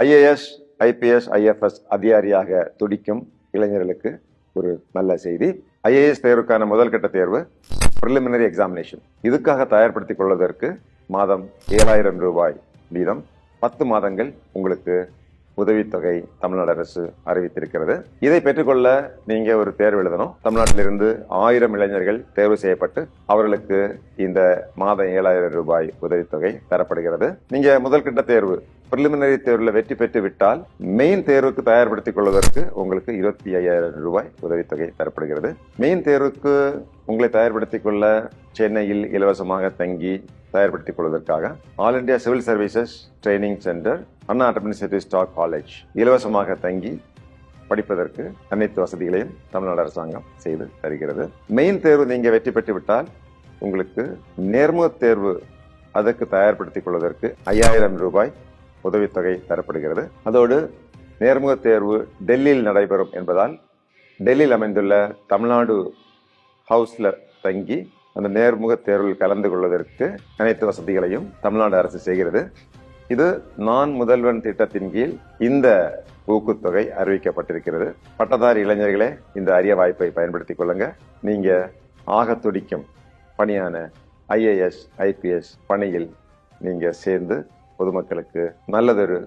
IAS IPS IFS அதிகாரியாக துடிக்கும் இளைஞர்களுக்கு ஒரு நல்ல செய்தி. ஐஏஎஸ் தேர்வுக்கான முதல்கட்ட தேர்வு ப்ரிலிமினரி எக்ஸாமினேஷன் இதுக்காக தயார்படுத்திக் கொள்வதற்கு மாதம் ஏழாயிரம் ரூபாய் வீதம். பத்து மாதங்கள் உங்களுக்கு உதவித்தொகை தமிழ்நாடு அரசு அறிவித்திருக்கிறது. இதை பெற்றுக்கொள்ள நீங்க ஒரு தேர்வு எழுதணும். தமிழ்நாட்டிலிருந்து ஆயிரம் இளைஞர்கள் தேர்வு செய்யப்பட்டு அவர்களுக்கு இந்த மாதம் ஏழாயிரம் ரூபாய் உதவித்தொகை தரப்படுகிறது. நீங்க முதல்கட்ட தேர்வு பிரிலிமினரி தேர்வில் வெற்றி பெற்று விட்டால் மெயின் தேர்வுக்கு தயார்படுத்திக் கொள்வதற்கு உங்களுக்கு இருபத்தி ஐயாயிரம் ரூபாய் உதவித்தொகை தரப்படுகிறது. மெயின் தேர்வுக்கு உங்களை தயார்படுத்திக் கொள்ள சென்னையில் இலவசமாக தங்கி தயார்படுத்திக் கொள்வதற்காக all India civil services training centre Anna administrative staff college இலவசமாக தங்கி படிப்பதற்கு அனைத்து வசதிகளையும் தமிழ்நாடு அரசாங்கம் செய்து தருகிறது. மெயின் தேர்வு நீங்கள் வெற்றி பெற்று விட்டால் உங்களுக்கு நேர்முக தேர்வு அதற்கு தயார்படுத்திக் கொள்வதற்கு ஐயாயிரம் ரூபாய் உதவித்தொகை தரப்படுகிறது. அதோடு நேர்முக தேர்வு டெல்லியில் நடைபெறும் என்பதால் டெல்லியில் அமைந்துள்ள தமிழ்நாடு ஹவுஸில் தங்கி அந்த நேர்முக தேர்வில் கலந்து கொள்வதற்கு அனைத்து வசதிகளையும் தமிழ்நாடு அரசு செய்கிறது. இது நான் முதல்வன் திட்டத்தின் கீழ் இந்த ஊக்குத்தொகை அறிவிக்கப்பட்டிருக்கிறது. பட்டதாரி இளைஞர்களே இந்த அரிய வாய்ப்பை பயன்படுத்திக் கொள்ளுங்க. நீங்க ஆக துடிக்கும் பணியான ஐஏஎஸ் ஐபிஎஸ் பணியில் நீங்க சேர்ந்து பொதுமக்களுக்கு நல்லதொரு